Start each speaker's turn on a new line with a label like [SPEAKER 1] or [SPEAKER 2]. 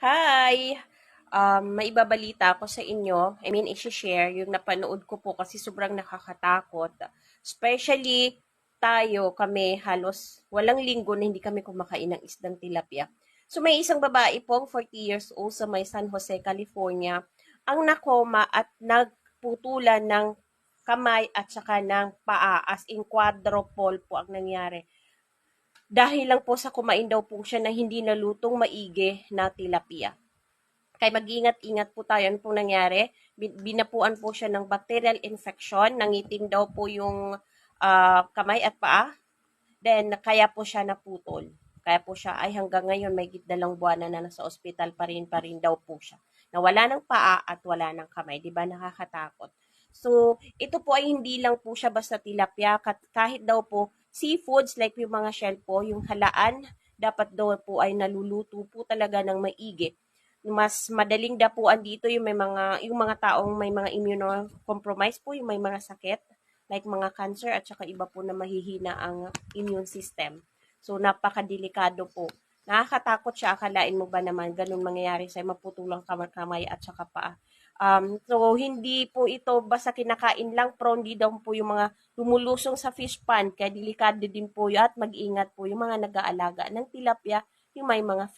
[SPEAKER 1] Hi! Um, may ibabalita ako sa inyo. I mean, isi-share yung napanood ko po kasi sobrang nakakatakot. Especially tayo, kami, halos walang linggo na hindi kami kumakain ng isdang tilapia. So may isang babae pong 40 years old sa may San Jose, California, ang nakoma at nagputulan ng kamay at saka ng paa as in quadruple po ang nangyari dahil lang po sa kumain daw po siya na hindi nalutong maigi na tilapia. Kaya mag-ingat-ingat po tayo. Ano pong nangyari? Bin- Binapuan po siya ng bacterial infection. Nangitim daw po yung ah, kamay at paa. Then, kaya po siya naputol. Kaya po siya ay hanggang ngayon may dalawang buwan na nasa ospital pa rin pa rin daw po siya. Na wala ng paa at wala ng kamay. Di ba nakakatakot? So, ito po ay hindi lang po siya basta tilapia. Kahit daw po seafoods like yung mga shell po, yung halaan, dapat daw po ay naluluto po talaga ng maigi. Mas madaling dapuan dito yung may mga yung mga taong may mga immunocompromised po, yung may mga sakit like mga cancer at saka iba po na mahihina ang immune system. So napakadelikado po. Nakakatakot siya, akalain mo ba naman ganun mangyayari sa maputulang kamay at saka paa. Um, so, hindi po ito basta kinakain lang, prone din daw po yung mga lumulusong sa fish pan, kaya delikado din po yun at mag-ingat po yung mga nag-aalaga ng tilapia, yung may mga